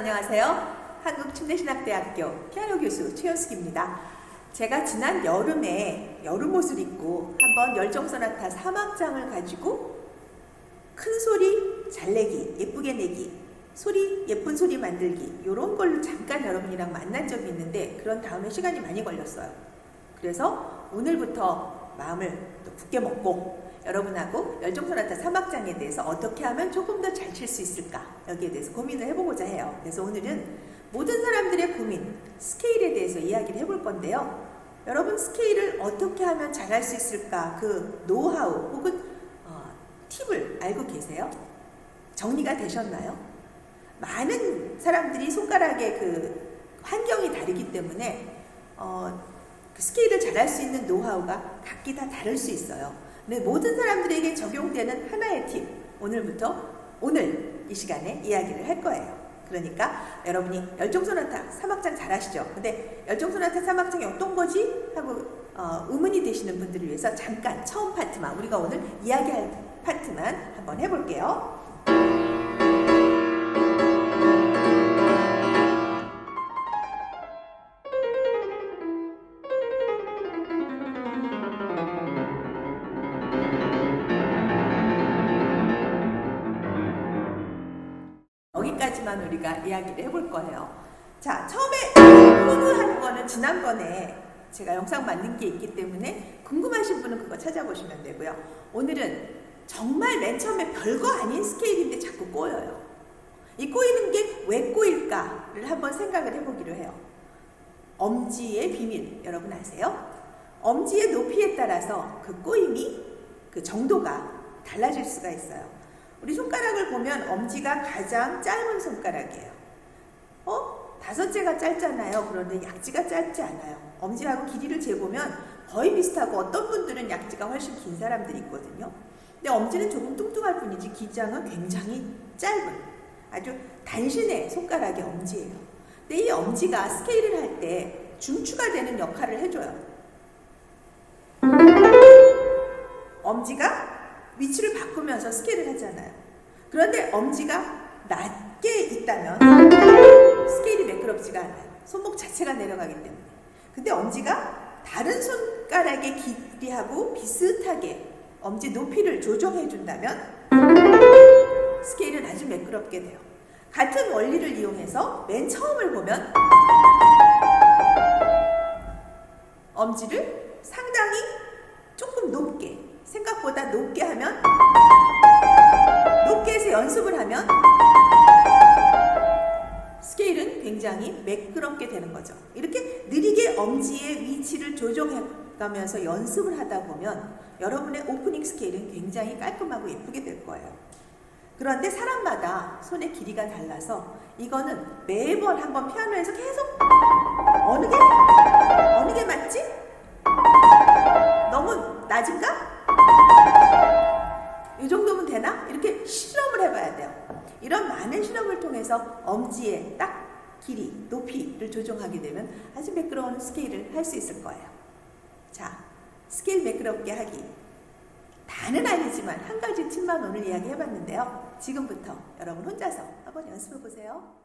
안녕하세요. 한국침대신학대학교 피아노 교수 최현숙입니다. 제가 지난 여름에 여름 옷을 입고 한번 열정소나타 3악장을 가지고 큰 소리 잘 내기, 예쁘게 내기, 소리 예쁜 소리 만들기 이런 걸로 잠깐 여러분이랑 만난 적이 있는데 그런 다음에 시간이 많이 걸렸어요. 그래서 오늘부터 마음을 또 굳게 먹고 여러분하고 열정소나타 3악장에 대해서 어떻게 하면 조금 더 잘 칠 수 있을까 여기에 대해서 고민을 해보고자 해요. 그래서 오늘은 모든 사람들의 고민 스케일에 대해서 이야기를 해볼 건데요. 여러분 스케일을 어떻게 하면 잘 할 수 있을까 그 노하우 혹은 어, 팁을 알고 계세요? 정리가 되셨나요? 많은 사람들이 손가락의 그 환경이 다르기 때문에 어, 그 스케일을 잘할 수 있는 노하우가 각기 다 다를 수 있어요. 근데 모든 사람들에게 적용되는 하나의 팁 오늘부터 오늘 이 시간에 이야기를 할 거예요. 그러니까 여러분이 열정소나타 3악장 잘하시죠? 근데 열정소나타 3악장이 어떤 거지? 하고 어, 의문이 되시는 분들을 위해서 잠깐 처음 파트만 우리가 오늘 이야기할 파트만 한번 해볼게요. 여기까지만 우리가 이야기를 해볼 거예요. 자, 처음에 후그하는 거는 지난번에 제가 영상 만든 게 있기 때문에 궁금하신 분은 그거 찾아보시면 되고요. 오늘은 정말 맨 처음에 별거 아닌 스케일인데 자꾸 꼬여요. 이 꼬이는 게 왜 꼬일까를 한번 생각을 해보기로 해요. 엄지의 비밀 여러분 아세요? 엄지의 높이에 따라서 그 꼬임이 그 정도가 달라질 수가 있어요. 우리 손가락을 보면 엄지가 가장 짧은 손가락이에요. 어? 다섯째가 짧잖아요. 그런데 약지가 짧지 않아요. 엄지하고 길이를 재보면 거의 비슷하고 어떤 분들은 약지가 훨씬 긴 사람들이 있거든요. 근데 엄지는 조금 뚱뚱할 뿐이지 기장은 굉장히 짧은 아주 단신의 손가락이 엄지예요. 근데 이 엄지가 스케일을 할 때 중추가 되는 역할을 해줘요. 엄지가 위치를 바꾸면서 스케일을 하잖아요. 그런데 엄지가 낮게 있다면 스케일이 매끄럽지가 않아요. 손목 자체가 내려가기 때문에. 근데 엄지가 다른 손가락의 길이하고 비슷하게 엄지 높이를 조정해 준다면 스케일은 아주 매끄럽게 돼요. 같은 원리를 이용해서 맨 처음을 보면 매끄럽게 되는 거죠. 이렇게 느리게 엄지의 위치를 조정해 가면서 연습을 하다 보면 여러분의 오프닝 스케일은 굉장히 깔끔하고 예쁘게 될 거예요. 그런데 사람마다 손의 길이가 달라서 이거는 매번 한번 피아노에서 계속 어느 게 어느 게 맞지? 너무 낮은가? 이 정도면 되나? 이렇게 실험을 해봐야 돼요. 이런 많은 실험을 통해서 엄지의 딱 길이, 높이를 조정하게 되면 아주 매끄러운 스케일을 할 수 있을 거예요. 자, 스케일 매끄럽게 하기. 다는 아니지만 한 가지 팁만 오늘 이야기 해봤는데요. 지금부터 여러분 혼자서 한번 연습해 보세요.